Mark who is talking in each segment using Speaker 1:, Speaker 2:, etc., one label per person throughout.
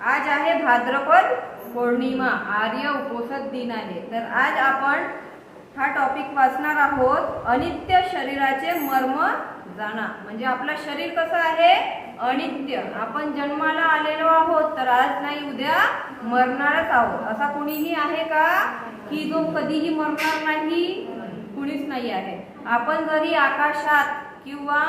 Speaker 1: आज आहे भाद्रपद पौर्णिमा आर्य उपोषद दिन आहे. तर आज आपण हा टॉपिक वाचणार आहोत. अनित्य शरीराचे मर्म जाणा. म्हणजे आपलं शरीर कसं आहे? अनित्य. आपण जन्माला आलेलो आहोत तर आज नाही उद्या मरणारच आहोत. असा कुणीही आहे का? की जो कधीही मरणार नाही? कुणीच नाही आहे. आपण जरी आकाशात किंवा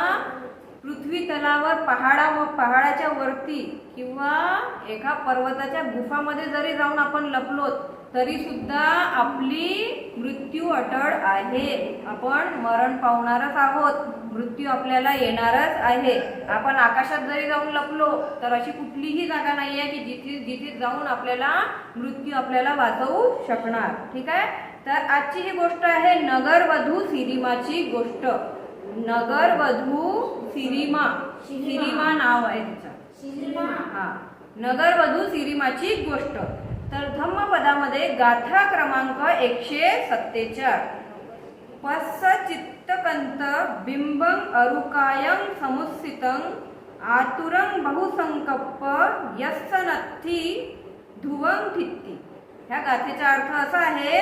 Speaker 1: पृथ्वी तलावर पहाडा पहाडाच्या वरती किंवा एका पर्वताच्या गुफामध्ये जरी जाऊन आपण लपलो तरी सुद्धा आपली मृत्यू अटळ आहे. आपण मरण पावणारच आहोत. मृत्यू आपल्याला येणारच आहे. आपण आकाशात जरी जाऊन लपलो तर अशी कुठलीही जागा नाही आहे की जिथे जिथे जाऊन आपल्याला मृत्यू आपल्याला वाचवू शकणार. ठीक आहे? तर आजची ही गोष्ट आहे नगरवधू सिरिमाची गोष्ट. नगरवधू सिरिमा. सिरिमा नाव आहे तिचं. हा. नगरवधू सिरिमाची गोष्ट. तर धम्मपदामध्ये गाथा क्रमांक एकशे सत्तेचाळ. पस्स चित्तकंत बिंबं अरुकायं समुत्सितं आतुरं बहुसंकप्प यस्स नत्थी धुवं थित्ती ह्या गाथेचा अर्थ असा आहे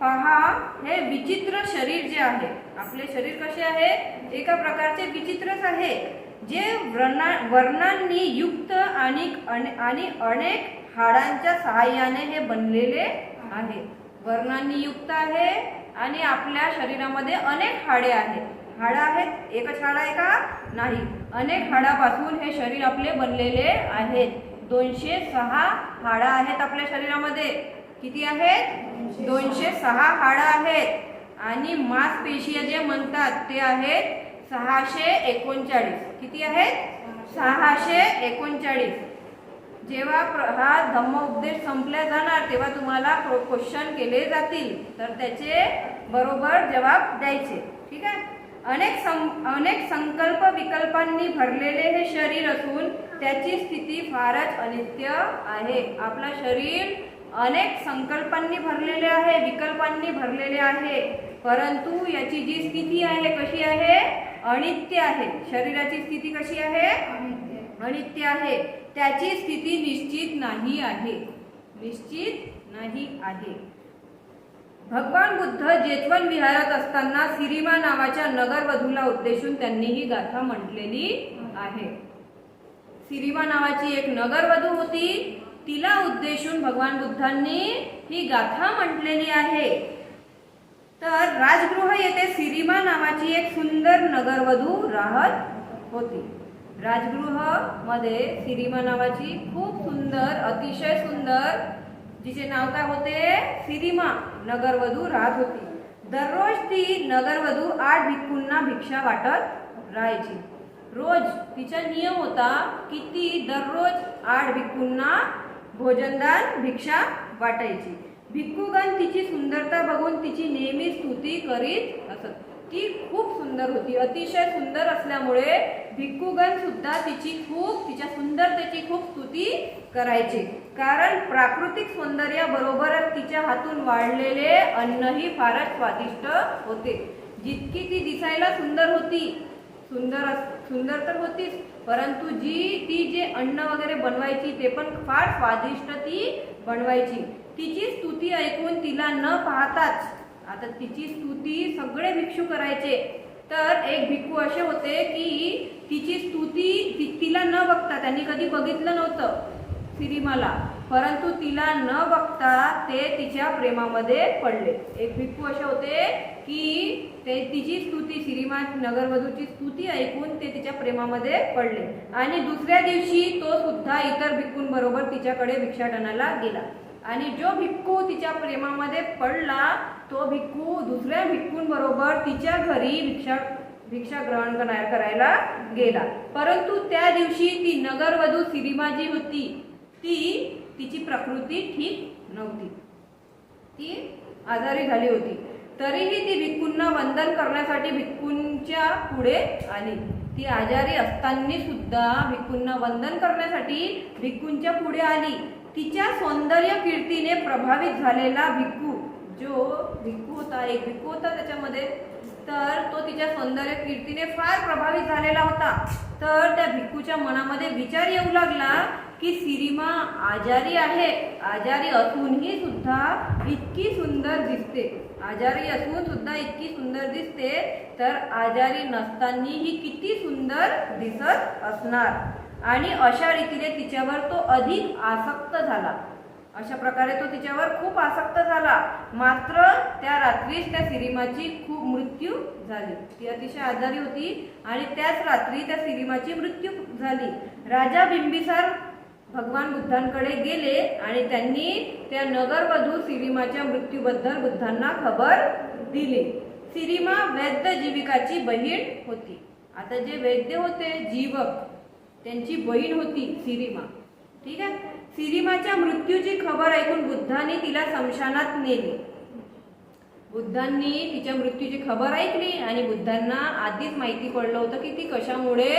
Speaker 1: पहा हे विचित्र शरीर जे आहे आपले शरीर कसे आहे? एका प्रकारचे विचित्रच आहे. जे वर्णा वर्णांनी युक्त आणि अने- आणि अनेक हाडांच्या सहाय्याने हे बनलेले आहे. वर्णांनी युक्त आहे आणि आपल्या शरीरामध्ये अनेक हाडे आहेत. हाडं आहेत? एकच हाड आहे का? नाही. अनेक हाडापासून हे शरीर आपले बनलेले आहेत दोनशे सहा हाडं आहेत आपल्या शरीरामध्ये. किती आहेत? दोनशे सहा हाडं आहेत. आणि मांसपेशी जे म्हणतात ते आहेत सहाशे एकोणचाळीस. किती आहेत? सहाशे एकोणचाळीस. जेव्हा प्र- हा धम्म उपदेश संपल्या जाणार तेव्हा तुम्हाला क्वेश्चन केले जातील. तर त्याचे बरोबर जवाब द्यायचे. ठीक आहे? अनेक सं अनेक संकल्प विकल्पांनी भरलेले हे शरीर असून त्याची स्थिती फारच अनित्य आहे. आपलं शरीर अनेक संकल्पांनी भरलेले आहे विकल्पांनी भरलेले आहे. परंतु याची जी स्थिती आहे कशी आहे? अनित्य आहे. शरीराची स्थिती कशी आहे? अनित्य आहे. त्याची स्थिती निश्चित नाही आहे. निश्चित नाही आहे. भगवान बुद्ध जेतवन विहारात असताना सिरिमा नावाच्या नगरवधूला उद्देशून त्यांनी ही गाथा म्हटलेली आहे. सिरिमा नावाची एक नगरवधू होती. तिला उद्देशून भगवान बुद्धांनी ही गाथा म्हटलेली आहे. तर राजगृह येथे सिरिमा नावाची एक सुंदर नगरवधू राहत होती. राजगृहमध्ये सिरिमा नावाची खूप सुंदर अतिशय सुंदर जिचे नाव काय होते? सिरिमा नगरवधू राहत होती. दररोज ती नगरवधू आठ भिक्खूंना भिक्षा वाटत राहायची. रोज तिचा नियम होता की ती दररोज आठ भिक्खूंना भोजनदान भिक्षा वाटायची. भिक्खूगण तिची सुंदरता बघून तिची नेहमी स्तुती करीत असत. ती खूप सुंदर होती. अतिशय सुंदर असल्यामुळे भिक्खूगण सुद्धा तिची खूप तिच्या सुंदरतेची खूप स्तुती करायची. कारण प्राकृतिक सौंदर्याबरोबरच तिच्या हातून वाढलेले अन्नही फारच स्वादिष्ट होते. जितकी ती दिसायला सुंदर होती सुंदर अस- सुंदर तर होतीच परंतु जी ती जे अन्न वगैरे बनवायची ते पण फार स्वादिष्ट ती बनवायची. तिची स्तुती ऐकून तिला न पाहताच आता तिची स्तुती सगळे भिक्षू करायचे. तर एक भिक्खू असे होते की तिची स्तुती ति, तिला न बघता त्यांनी कधी बघितलं नव्हतं सिरीमाला परंतु तिला न बघता ते तिच्या प्रेमामध्ये पडले. एक भिक्खू असे होते की ते तिची स्तुती श्रीमान नगरवधूची स्तुती ऐकून ते तिच्या प्रेमामध्ये पडले. आणि दुसऱ्या दिवशी तो सुद्धा इतर भिक्खूंबरोबर तिच्याकडे भिक्षाटनाला गेला. आणि जो भिक्खू तिच्या प्रेमामध्ये पडला तो भिक्खू दुसऱ्या भिक्खूंबरोबर तिच्या घरी भिक्षा भिक्षा ग्रहण करायला गेला. परंतु त्या दिवशी ती नगरवधू सिरिमा जी होती. ती तिची प्रकृती ठीक नव्हती. ती आजारी झाली होती. तरीही ती भिक्खूंना वंदन करण्यासाठी भिक्खूंच्या पुढे आली. ती आजारी असताना सुद्धा भिक्खूंना वंदन करण्यासाठी भिक्खूंच्या पुढे आली. तिच्या सौंदर्य कीर्तीने प्रभावित झालेला भिक्खू जो भिक्खू होता एक भिक्खू होता त्याच्यामध्ये तर तो तिच्या सौंदर्य कीर्तीने फार प्रभावित झालेला होता. तर त्या भिक्खूच्या मनामध्ये विचार येऊ लागला की सिरिमा आजारी आहे. आजारी असूनही सुद्धा इतकी सुंदर दिसते. आजारी असून सुद्धा इतकी सुंदर दिसते तर आजारी नसतानाही किती सुंदर दिसत असणार. आणि अशा रीतीने तिच्यावर तो अधिक आसक्त झाला. अशा प्रकारे तो तिच्यावर खूप आसक्त झाला. मात्र त्या रात्रीच त्या सिरिमाची खूप मृत्यू झाली. ती अतिशय आजारी होती आणि त्याच रात्री त्या सिरिमाची मृत्यू झाली. राजा बिंबिसार भगवान बुद्धांकडे गेले आणि त्यांनी त्या नगरवधू सिरिमाच्या मृत्यूबद्दल बुद्धांना खबर दिली. सिरिमा वैद्य जीविकाची बहीण होती. आता जे वैद्य होते जीवक त्यांची बहीण होती सिरिमा. ठीक आहे? सिरिमाच्या मृत्यूची खबर ऐकून बुद्धांनी तिला समशानात नेली. बुद्धांनी तिच्या मृत्यूची खबर ऐकली आणि बुद्धांना आधीच माहिती पडलं होतं की ती कशामुळे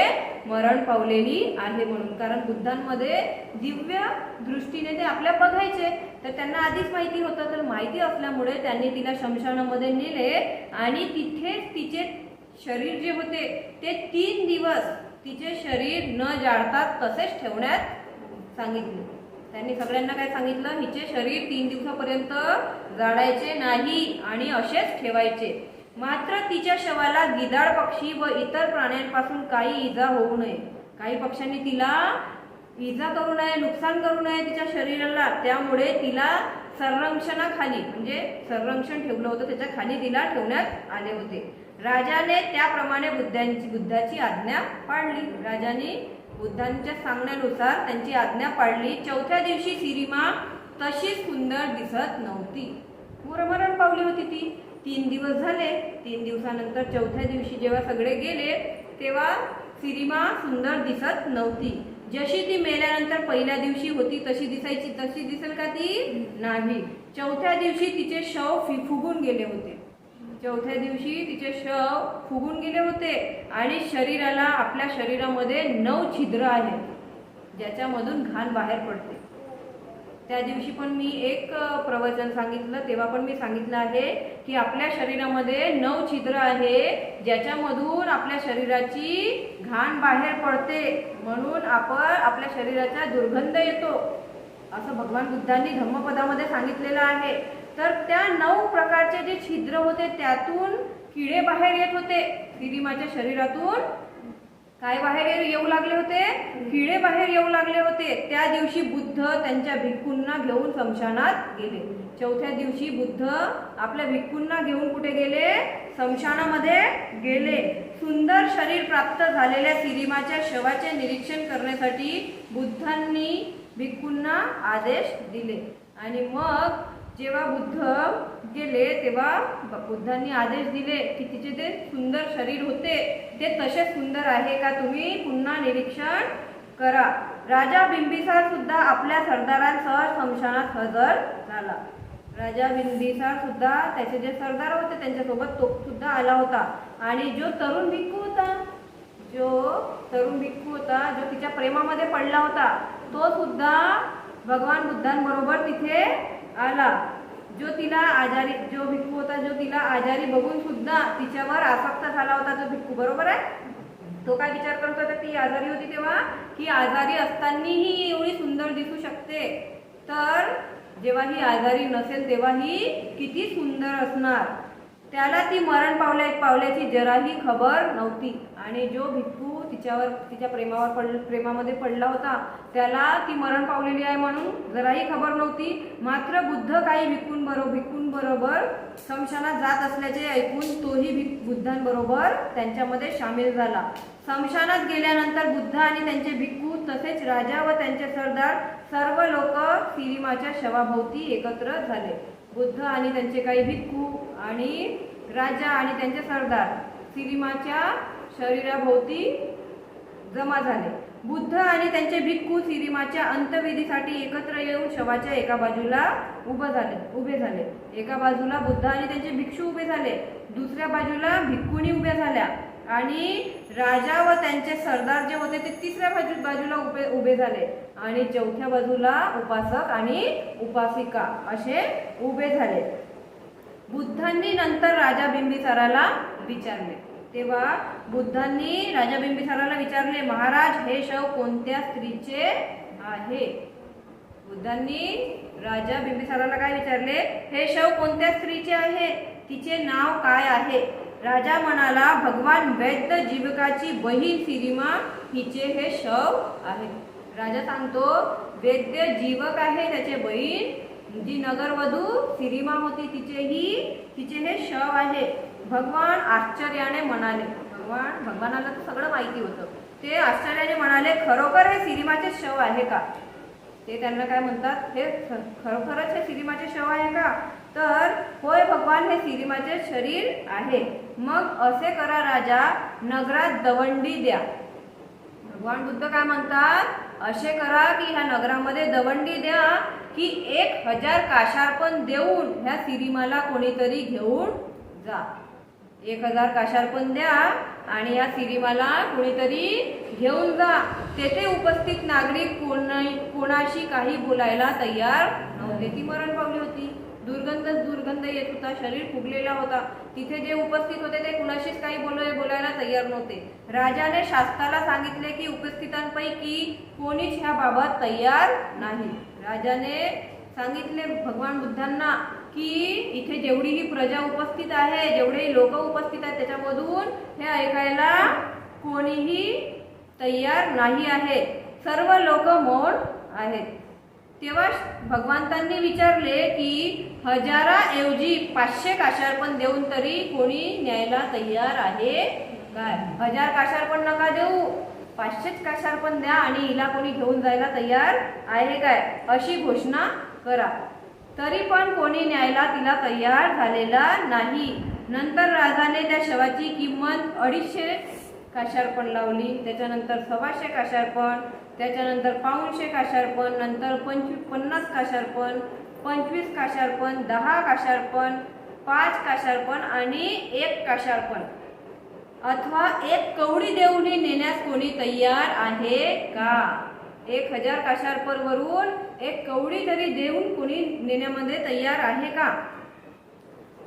Speaker 1: मरण पावलेली आहे म्हणून. कारण बुद्धांमध्ये दिव्य दृष्टीने ते आपल्या बघायचे. तर त्यांना आधीच माहिती होतं. तर माहिती असल्यामुळे त्यांनी तिला शमशानामध्ये नेले आणि तिथेच तिचे शरीर जे होते ते तीन दिवस तिचे शरीर न जाळतात तसेच ठेवण्यात सांगितले. त्यांनी सगळ्यांना काय सांगितलं? हिचे शरीर तीन दिवसापर्यंत जाळायचे नाही आणि असेच ठेवायचे. मात्र तिच्या शवाला गिधाड पक्षी व इतर प्राण्यांपासून काही इजा होऊ नये. काही पक्ष्यांनी तिला इजा करू नये नुकसान करू नये तिच्या शरीराला. त्यामुळे तिला संरक्षणाखाली म्हणजे संरक्षण ठेवलं होतं. त्याच्याखाली तिला ठेवण्यात आले होते. राजाने त्याप्रमाणे बुद्धांची बुद्धाची आज्ञा पाळली. राजाने बुद्धांच्या सांगण्यानुसार त्यांची आज्ञा पाळली. चौथ्या दिवशी सिरिमा तशीच सुंदर दिसत नव्हती. मरण पावली होती ती. तीन दिवस झाले. तीन दिवसानंतर चौथ्या दिवशी जेव्हा सगळे गेले तेव्हा सिरिमा सुंदर दिसत नव्हती. जशी ती मेल्यानंतर पहिल्या दिवशी होती तशी दिसायची. तशी दिसेल का ती? नाही. चौथ्या दिवशी तिचे शव फिफुगून गेले होते. चौथ्या दिवशी तिचे शव फुगून गेले होते आणि शरीराला आपल्या शरीरामध्ये नऊ छिद्र आहेत ज्याच्यामधून घाण बाहेर पडते. त्या दिवशी पण मी एक प्रवचन सांगितलं तेव्हा पण मी सांगितलं आहे की आपल्या शरीरामध्ये नऊ छिद्र आहे ज्याच्यामधून आपल्या शरीराची घाण बाहेर पडते. म्हणून आपण आपल्या शरीराचा दुर्गंध येतो. असं भगवान बुद्धांनी धम्मपदामध्ये सांगितलेलं आहे. तर त्या नऊ प्रकारचे जे छिद्र होते त्यातून किडे बाहेर येत होते. सिरिमाच्या शरीरातून काय बाहेर येऊ- लागले होते? किडे बाहेर येऊ लागले होते. त्या दिवशी बुद्ध त्यांच्या भिक्खूंना घेऊन स्मशानात गेले. चौथ्या दिवशी बुद्ध आपल्या भिक्खूंना घेऊन कुठे गेले? स्मशानामध्ये गेले. सुंदर शरीर प्राप्त झालेल्या सिरिमाच्या शवाचे निरीक्षण करण्यासाठी बुद्धांनी भिक्खूंना आदेश दिले. आणि मग जेव्हा बुद्ध गेले तेव्हा बुद्धांनी आदेश दिले की तिचे ते सुंदर शरीर होते ते तसे सुंदर आहे का तुम्ही पुन्हा निरीक्षण करा. राजा बिंबिसार सुद्धा आपल्या सरदारांसह स्मशानात हजर झाला. राजा बिंबिसार सुद्धा त्याचे जे सरदार होते त्यांच्यासोबत तो सुद्धा आला होता. आणि जो तरुण भिक्खू होता जो तरुण भिक्खू होता जो तिच्या प्रेमामध्ये पडला होता तो सुद्धा भगवान बुद्धांबरोबर तिथे आला. जो तिला आजारी जो भिक्खू होता जो तिला आजारी बघून सुद्धा तिच्यावर आसक्त झाला होता जो भिक्खू बरोबर आहे? तो काय विचार करत होता ती आजारी होती तेव्हा? की आजारी असतानाही एवढी सुंदर दिसू शकते. तर जेव्हा ही आजारी नसेल तेव्हा ही किती सुंदर असणार? त्याला ती मरण पावल्या पावल्याची जराही खबर नव्हती. आणि जो भिक्खू तिच्यावर तिच्या प्रेमावर पड प्रेमामध्ये पडला होता. त्याला ती मरण पावलेली आहे म्हणून जराही खबर नव्हती. मात्र बुद्ध काही भिक्खूंबरोबर भिक्खूंबरोबर समशानात जात असल्याचे ऐकून तोही भिक बुद्धांबरोबर त्यांच्यामध्ये सामील झाला. समशानात गेल्यानंतर बुद्ध आणि त्यांचे भिक्खू तसेच राजा व त्यांचे सरदार सर्व लोक सिरिमाच्या शवाभोवती एकत्र झाले. बुद्ध आणि त्यांचे काही भिक्खू आणि राजा आणि त्यांचे सरदार सिरिमाच्या शरीराभोवती जमा झाले. बुद्ध आणि त्यांचे भिक्खू सिरिमाच्या अंतविधीसाठी एकत्र येऊन शवाच्या एका बाजूला उभं झाले उभे झाले. एका बाजूला बुद्ध आणि त्यांचे भिक्षू उभे झाले. दुसऱ्या बाजूला भिक्खूनी उभ्या झाल्या. आणि राजा व त्यांचे सरदार जे होते ते तिसऱ्या बाजू बाजूला उभे उभे झाले. आणि चौथ्या बाजूला उपासक आणि उपासिका असे उभे झाले. बुद्धांनी नंतर राजा बिंबिसाराला विचारले. तेव्हा बुद्धांनी राजा बिंबिसाराला विचारले महाराज हे शव कोणत्या स्त्रीचे आहे? बुद्धांनी राजा बिंबिसाराला काय विचारले हे शव कोणत्या स्त्रीचे आहे? तिचे नाव काय आहे? राजा म्हणाला भगवान वैद्य जीवकाची बहीण सिरिमा हिचे हे शव आहे राजा सांगतो वैद्य जीवक आहे त्याचे बहीण जी नगरवधू सिरिमा होती तिचेही तिचे हे शव आहे. भगवान आश्चर्याने म्हणाले भगवान भगवानाला तर सगळं माहिती होतं. ते आश्चर्याने म्हणाले खरोखर हे सिरिमाचे शव आहे का? ते त्यांना काय म्हणतात हे ख- खरोखरच हे सिरिमाचे शव आहे का? तर होय भगवान हे सिरिमाचे शरीर आहे. मग असे करा राजा नगरात दवंडी द्या. भगवान बुद्ध काय म्हणतात असे करा की ह्या नगरामध्ये दवंडी द्या की एक हजार काशार्पण देऊन ह्या सिरिमाला कोणीतरी घेऊन जा. एक हजार काशार पण द्या आणि या सिरिमाला कुणीतरी घेऊन जा. तेथे उपस्थित नागरिक कोणा कोणाशी काही बोलायला तयार नव्हते. ती मरण पावली होती. दुर्गंधच दुर्गंध येत होता. शरीर फुगलेला होता. तिथे जे उपस्थित होते ते कुणाशीच काही बोल बोलायला तयार नव्हते. राजाने शास्त्राला सांगितले की उपस्थितांपैकी कोणीच ह्या बाबत तयार नाही. राजाने सांगितले भगवान बुद्धांना की इथे जेवढीही प्रजा उपस्थित आहे जेवढेही लोक उपस्थित आहेत त्याच्यामधून हे ऐकायला कोणीही तयार नाही आहे. सर्व लोक मौन आहेत. तेव्हा भगवंतांनी विचारले की हजाराऐवजी पाचशे काशार्पण देऊन तरी कोणी न्यायला तयार आहे काय? हजार काशार्पण नका देऊ पाचशेच काशार्पण द्या आणि हिला कोणी घेऊन जायला तयार आहे काय? अशी घोषणा करा. तरी पण कोणी न्यायला तिला तयार झालेला नाही. नंतर राजाने त्या शवाची किंमत अडीचशे काशारपण लावली. त्याच्यानंतर सव्वाशे काशार्पण त्याच्यानंतर पाऊणशे काशार्पण नंतर पंचवीस पन्नास काशार्पण पंचवीस काशार्पण दहा काशार्पण पाच काशार्पण आणि एक काशार्पण. अथवा एक कवडी देऊनही नेण्यास कोणी तयार आहे का? एक हजार काशार्पर वरून एक कवडी तरी देऊन कुणी नेण्यामध्ये तयार आहे का?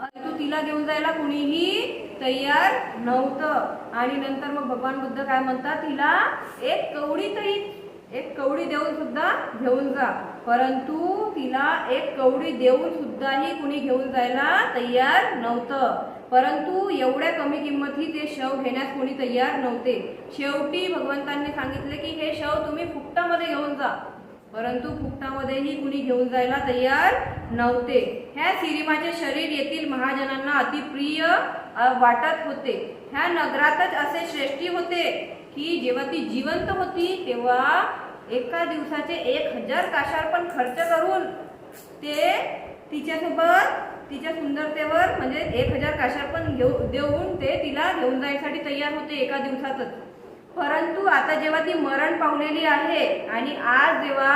Speaker 1: तू तिला घेऊन जायला कुणीही तयार नव्हतं. आणि नंतर मग भगवान बुद्ध काय म्हणतात? तिला एक कवडी तरी एक कवडी देऊन सुद्धा घेऊन जा. परंतु तिला एक कवडी देऊन सुद्धाही कुणी घेऊन जायला तयार नव्हतं. परंतु एवढ्या कमी किंमतही ते शव घेण्यास कोणी तयार नव्हते. शेवटी भगवंतांनी सांगितले की हे शव तुम्ही फुकटामध्ये घेऊन जा. परंतु फुकटामध्येही कुणी घेऊन जायला तयार नव्हते. ह्या सिरिमाचे शरीर येथील महाजनांना अतिप्रिय वाटत होते. ह्या नगरातच असे श्रेष्ठी होते की जेव्हा ती जिवंत होती तेव्हा एका दिवसाचे एक हजार काशार्पण खर्च करून ते तिच्यासोबत तिच्या सुंदरतेवर म्हणजे एक हजार काशार्पण घेऊ देऊन ते तिला घेऊन जायसाठी तयार होते एका दिवसातच. परंतु आता जेव्हा ती मरण पावलेली आहे आणि आज जेव्हा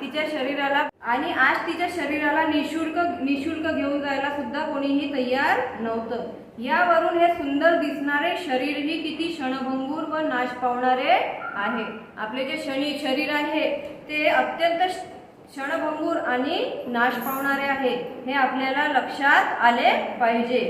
Speaker 1: तिच्या शरीराला आणि आज तिच्या शरीराला निशुल्क निशुल्क घेऊन जायला सुद्धा कोणीही तयार नव्हतं. यावरून हे सुंदर दिसणारे शरीरही किती क्षणभंगूर व नाश पावणारे आहे. आपले जे शनी शरीर आहे ते अत्यंत क्षणभंगूर आणि नाश पावणारे आहे हे आपल्याला लक्षात आले पाहिजे.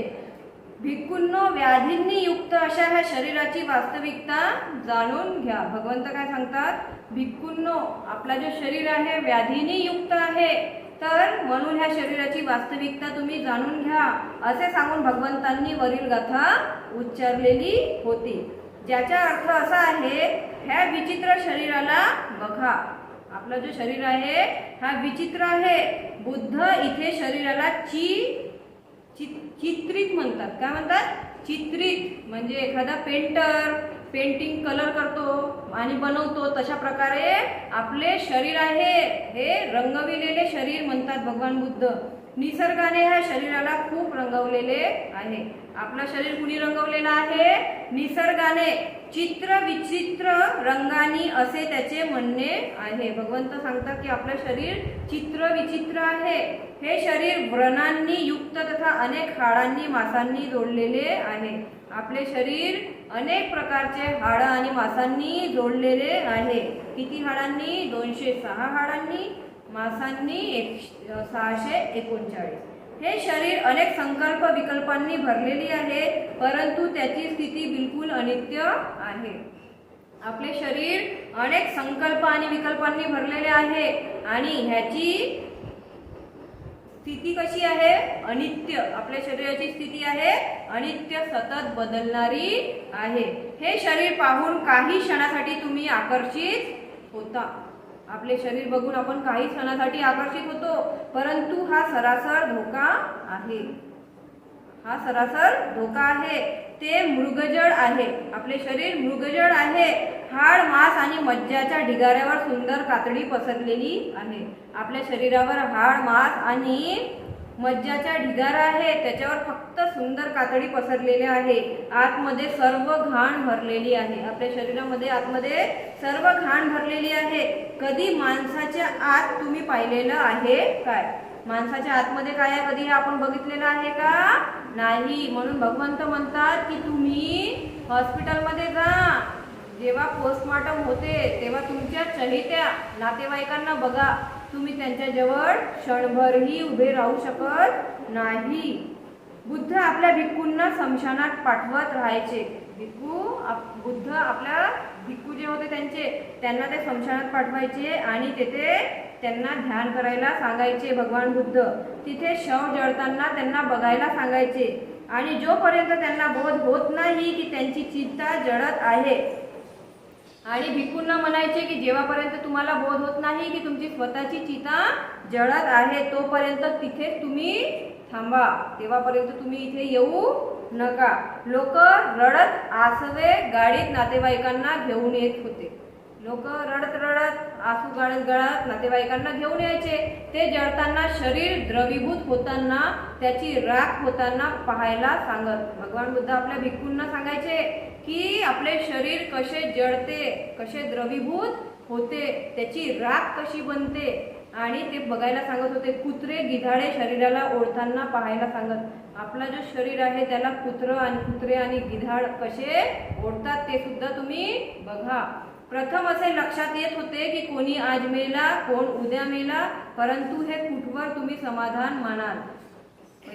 Speaker 1: भिक्खूंनो व्याधींनी युक्त अशा ह्या शरीराची वास्तविकता जाणून घ्या. भगवंत काय सांगतात? भिक्खूंनो आपला जो शरीर आहे व्याधीनी युक्त आहे. तर म्हणून ह्या शरीराची वास्तविकता तुम्ही जाणून घ्या. असे सांगून भगवंतांनी वरील गाथा उच्चारलेली होती. ज्याचा अर्थ असा आहे ह्या विचित्र शरीराला बघा. आपलं जो शरीर आहे हा विचित्र आहे. बुद्ध इथे शरीराला ची चित- चित्रित म्हणतात. काय म्हणतात? चित्रित. म्हणजे एखादा पेंटर पेंटिंग कलर करतो आणि बनवतो तशा प्रकारे आपले शरीर आहे. हे रंगविलेले शरीर म्हणतात भगवान बुद्ध. निसर्गाने ह्या शरीराला खूप रंगवलेले आहे. आपलं शरीर कुणी रंगवलेलं आहे? निसर्गाने. चित्र विचित्र रंगानी असे त्याचे म्हणणे आहे. भगवंत सांगतात की आपलं शरीर चित्र विचित्र आहे. हे शरीर व्रणांनी युक्त तथा अनेक हाडांनी मासांनी जोडलेले आहे. आपले शरीर अनेक प्रकारचे हाडं आणि मासांनी जोडलेले आहे. किती हाडांनी? दोनशे सहा हाडांनी. मासांनी एक सहाशे एकोणचाळीस. हे शरीर अनेक संकल्प विकल्पांनी भरलेली आहे परंतु त्याची स्थिती बिलकुल अनित्य आहे. आपले शरीर अनेक संकल्प आणि विकल्पांनी भरलेले आहे आणि ह्याची स्थिती कशी आहे? अनित्य. आपल्या शरीराची स्थिती आहे अनित्य सतत बदलणारी आहे. हे शरीर पाहून काही क्षणासाठी तुम्ही आकर्षित होता. आपले शरीर बघून आपण काही क्षणासाठी आकर्षित होतो परंतु हा सरासर धोका आहे. हा सरासर धोका आहे. ते मृगजळ आहे. आपले शरीर मृगजळ आहे. हाड मांस आणि मज्जाच्या ढिगाऱ्यावर सुंदर कातडी पसरलेली आहे. आपल्या शरीरावर हाड मांस आणि मज्जाच्या ढिगारा आहे त्याच्यावर फक्त सुंदर कातडी पसरलेली आहे. आतमध्ये सर्व घाण भरलेली आहे. आपल्या शरीरामध्ये आतमध्ये सर्व घाण भरलेली आहे. कधी माणसाच्या आत तुम्ही पाहिलेलं आहे काय? माणसाच्या आतमध्ये काय आहे? कधी हे आपण बघितलेलं आहे का? नाही. म्हणून भगवंत म्हणतात की तुम्ही हॉस्पिटलमध्ये जा. जेव्हा पोस्टमार्टम होते तेव्हा तुमच्या चहित्या नातेवाईकांना बघा. तुम्ही त्यांच्याजवळ क्षणभरही उभे राहू शकत नाही. बुद्ध आपल्या भिक्कूंना समशानात पाठवत राहायचे. भिक्खू आप- बुद्ध आपल्या भिक्खू जे होते त्यांचे त्यांना ते समशानात पाठवायचे आणि तेथे त्यांना ध्यान करायला सांगायचे भगवान बुद्ध. तिथे शव जळताना त्यांना बघायला सांगायचे. आणि जोपर्यंत त्यांना बोध होत नाही की त्यांची चिंता जळत आहे आणि भिक्खूंना म्हणायचे की जेव्हापर्यंत तुम्हाला बोध होत नाही की तुमची स्वतःची चिता जळत आहे तोपर्यंत तिथे तुम्ही थांबा. तेव्हापर्यंत तुम्ही इथे येऊ नका. लोक रडत आसवे गाडीत नातेवाईकांना घेऊन येत होते. लोक रडत रडत आसू गाळत गाळत नातेवाईकांना घेऊन यायचे. ते जळताना शरीर द्रवीभूत होताना त्याची राख होताना पाहायला सांगत. भगवान बुद्ध आपल्या भिक्खूंना सांगायचे की आपले शरीर कसे जळते कसे द्रवीभूत होते त्याची राख कशी बनते आणि ते बघायला सांगत होते. कुत्रे गिधाडे शरीराला ओढताना पाहायला सांगत. आपला जो शरीर आहे त्याला कुत्र आणि कुत्रे आणि गिधाड कसे ओढतात ते सुद्धा तुम्ही बघा. प्रथम असे लक्षात येत होते की कोणी आज मेला कोण उद्या मेला परंतु हे कुठवर तुम्ही समाधान मानाल?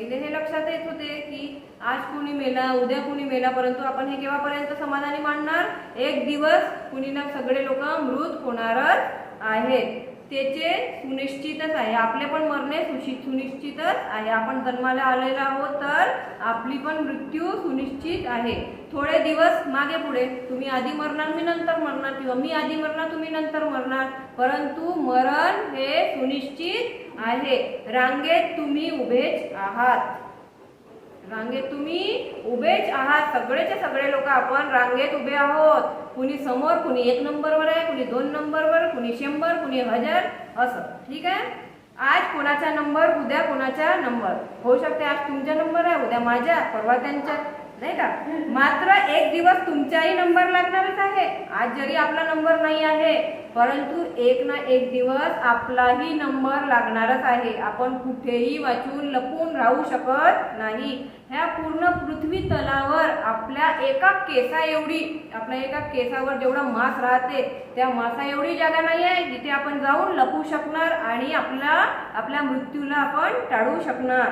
Speaker 1: पहिले हे लक्षात येत होते की आज कुणी मेला उद्या कुणी मेला परंतु आपण हे केव्हापर्यंत समाधानी मानणार? एक दिवस कुणी ना सगळे लोक मृत होणारच आहेत. त्याचे सुनिश्चितच आहे. आपले पण मरणे सुनिश्चितच आहे. आपण जन्माला आलेलो आहोत तर आपली पण मृत्यू सुनिश्चित आहे. थोडे दिवस मागे पुढे. तुम्ही आधी मरणार मी नंतर मरणार किंवा मी आधी मरणार तुम्ही नंतर मरणार. परंतु मरण हे सुनिश्चित आहे. रांगेत तुम्ही उभेच आहात. रांगेत तुम्ही उभेच आहात. सगळेचे सगळे लोक आपण रांगेत उभे आहोत. कुणी समोर कुणी एक नंबरवर आहे कुणी दोन नंबरवर कुणी शंभर कुणी हजार असं. ठीक आहे? आज कोणाचा नंबर उद्या कोणाचा नंबर? होऊ शकते आज तुमचा नंबर आहे उद्या माझ्या परवा त्यांच्या. नाही का? मात्र एक दिवस तुमचाही नंबर लागणारच आहे. आज जरी आपला नंबर नाही आहे परंतु एक ना एक दिवस आपलाही नंबर लागणारच आहे. आपण कुठेही वाचून लपून राहू शकत नाही. ह्या पूर्ण पृथ्वी तलावर आपल्या एका केसा एवढी आपल्या एका केसावर जेवढा मास राहते त्या मासा एवढी जागा नाही आहे जिथे आपण जाऊन लपू शकणार आणि आपला आपल्या मृत्यूला आपण टाळू शकणार.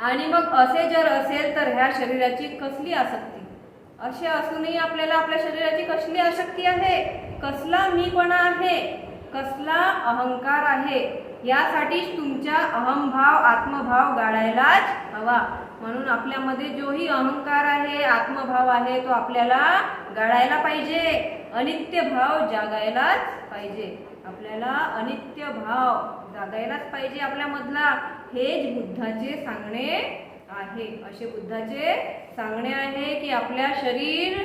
Speaker 1: आणि मग असे जर असेल तर ह्या शरीराची कसली आसक्ती? असे असूनही आपल्याला आपल्या शरीराची कसली आसक्ती आहे? कसला मीपणा आहे? कसला अहंकार आहे? यासाठीच तुमचा अहमभाव आत्मभाव गाळायलाच हवा. म्हणून आपल्यामध्ये जोही अहंकार आहे आत्मभाव आहे तो आपल्याला गाळायला पाहिजे. अनित्य भाव जागायलाच पाहिजे. आपल्याला अनित्य भाव जागायलाच पाहिजे आपल्यामधला हेच बुद्धाचे सांगणे आहे. असे बुद्धाचे सांगणे आहे की आपल्या शरीर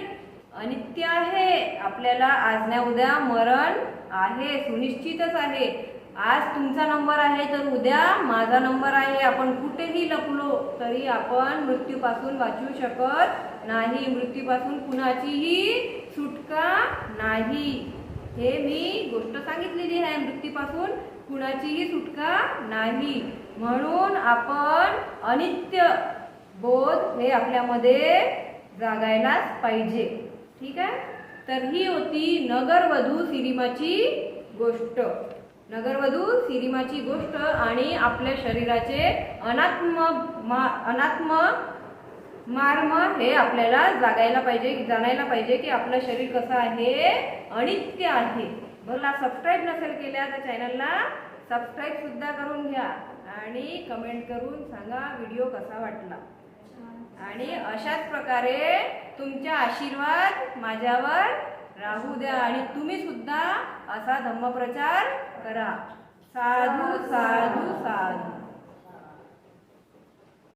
Speaker 1: अनित्य आहे. आपल्याला आज ना उद्या मरण आहे. सुनिश्चितच आहे. आज तुमचा नंबर आहे तर उद्या माझा नंबर आहे. आपण कुठेही लपलो तरी आपण मृत्यूपासून वाचू शकत नाही. मृत्यूपासून कुणाचीही सुटका नाही. हे मी गोष्ट सांगितलेली आहे. मृत्यूपासून कुणाचीही सुटका नाही. म्हणून आपण अनित्य बोध हे आपल्यामध्ये जागायलाच पाहिजे. ठीक आहे? तर ही होती नगरवधू सिरिमाची गोष्ट. नगरवधू सिरिमाची गोष्ट आणि आपल्या शरीराचे अनात्म मा अनात्म मार्म हे आपल्याला जागायला पाहिजे जाणायला पाहिजे की आपलं शरीर कसं आहे? अनित्य आहे. मला सबस्क्राईब नसेल केल्या तर चॅनलला सबस्क्राईब सुद्धा करून घ्या आणि कमेंट करून सांगा व्हिडिओ कसा वाटला. आणि अशाच प्रकारे तुमच्या आशीर्वाद माझ्यावर राहू द्या आणि तुम्ही सुद्धा असा धम्मप्रचार करा. साधू साधू साधू.